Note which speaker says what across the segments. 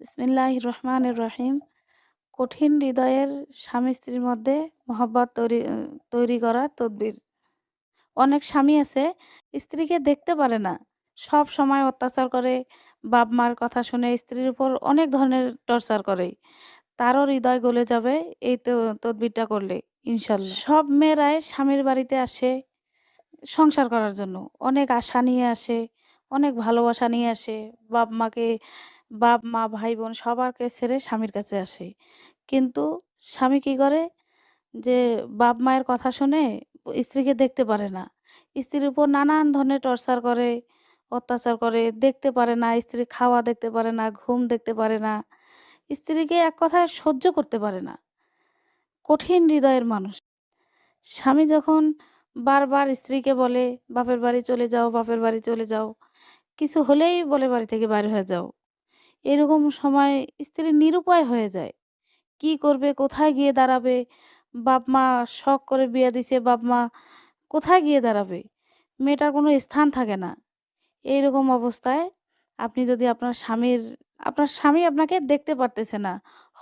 Speaker 1: বিসমিল্লাহ রহমানির রহিম। কঠিন হৃদয়ের স্বামী স্ত্রীর মধ্যে মহব্বত তৈরি তৈরি করা তদবির। অনেক স্বামী আছে, স্ত্রীকে দেখতে পারে না। সব সময় অত্যাচার করে বাপ মার কথা শুনে স্ত্রীর উপর অনেক ধরনের টর্চার করে। তারও হৃদয় গলে যাবে এই তদবিরটা করলে ইনশাল্লাহ সব মেয়েরাই স্বামীর বাড়িতে আসে সংসার করার জন্য। অনেক আশা নিয়ে আসে, অনেক ভালোবাসা নিয়ে আসে। বাপ মাকে বাপ, মা ভাই বোন সবারকে ছেড়ে স্বামীর কাছে আসে। কিন্তু স্বামী কি করে? যে বাপ মায়ের কথা শুনে স্ত্রীকে দেখতে পারে না। স্ত্রীর উপর নানান ধরনের টর্চার করে, অত্যাচার করে, দেখতে পারে না, স্ত্রী খাওয়া দেখতে পারে না, ঘুম দেখতে পারে না। স্ত্রীকে এক কথায় সহ্য করতে পারে না। কঠিন হৃদয়ের মানুষ। স্বামী যখন বারবার স্ত্রীকে বলে, বাপের বাড়ি চলে যাও, বাপের বাড়ি চলে যাও। কিছু হলেই বলে বাড়ি থেকে বাইরে হয়ে যাও। এরকম সময় স্ত্রী নিরুপায় হয়ে যায়। কি করবে? কোথায় গিয়ে দাঁড়াবে? বাপ মা শখ করে বিয়ে দিছে, বাপ মা কোথায় গিয়ে দাঁড়াবে? মেয়েটার কোনো স্থান থাকে না। এইরকম অবস্থায় আপনি যদি আপনার স্বামীর, আপনার স্বামী আপনাকে দেখতে পারতেছে না,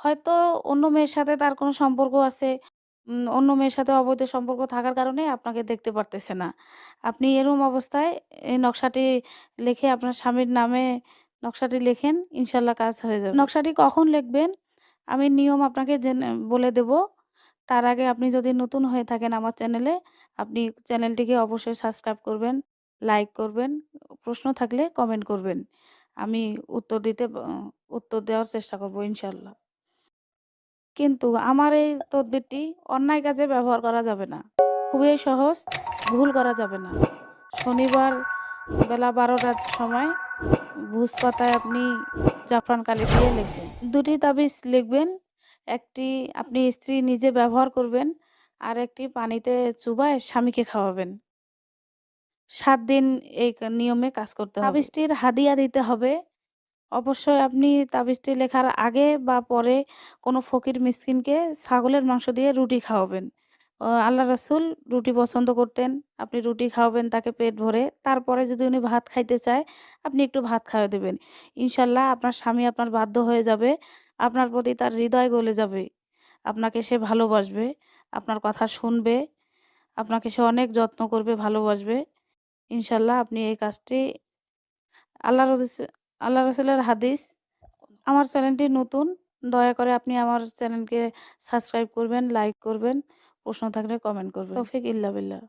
Speaker 1: হয়তো অন্য মেয়ের সাথে তার কোনো সম্পর্ক আছে অন্য মেয়ের সাথে অবৈধ সম্পর্ক থাকার কারণে আপনাকে দেখতে পারতেছে না। আপনি এরকম অবস্থায় এই নকশাটি লিখে আপনার স্বামীর নামে নকশাটি লেখেন, ইনশাল্লাহ কাজ হয়ে যাবে। নকশাটি কখন লিখবেন? আমি নিয়ম আপনাকে বলে দেব। তার আগে আপনি যদি নতুন হয়ে থাকেন আমার চ্যানেলে, আপনি চ্যানেলটিকে অবশ্যই সাবস্ক্রাইব করবেন, লাইক করবেন, প্রশ্ন থাকলে কমেন্ট করবেন। আমি উত্তর দিতে, উত্তর দেওয়ার চেষ্টা করব, ইনশাল্লাহ। কিন্তু আমার এই তদবিরটি অন্যায় কাজে ব্যবহার করা যাবে না। খুবই সহজ, ভুল করা যাবে না। শনিবার বেলা বারোটার সময় ভুজ পাতায় আপনি জাফরান কালি দিয়ে লিখবেন। দুটি তাবিজ লিখবেন, একটি আপনি স্ত্রী নিজে ব্যবহার করবেন আর একটি পানিতে চুবায় স্বামীকে খাওয়াবেন। সাত দিন এই নিয়মে কাজ করতে হবে। তাবিজটির হাদিয়া দিতে হবে। অবশ্যই আপনি তাবিজটি লেখার আগে বা পরে কোনো ফকির মিসকিনকে ছাগলের মাংস দিয়ে রুটি খাওয়াবেন। আল্লাহ রসুল রুটি পছন্দ করতেন, আপনি রুটি খাওয়াবেন তাকে পেট ভরে। তারপরে যদি উনি ভাত খাইতে চায়, আপনি একটু ভাত খাওয়া দেবেন। ইনশাল্লাহ আপনার স্বামী আপনার বাধ্য হয়ে যাবে, আপনার প্রতি তার হৃদয় গলে যাবে। আপনাকে সে ভালোবাসবে, আপনার কথা শুনবে, আপনাকে সে অনেক যত্ন করবে, ভালোবাসবে। ইনশাল্লাহ আপনি এই কাজটি আল্লাহ রসুল আল্লাহ রসুলের হাদিস, আমার চ্যানেলটি নতুন, দয়া করে আপনি আমার চ্যানেলকে সাবস্ক্রাইব করবেন, লাইক করবেন। প্রশ্ন থাকলে কমেন্ট করবে তৌফিক ইল্লা বিল্লাহ।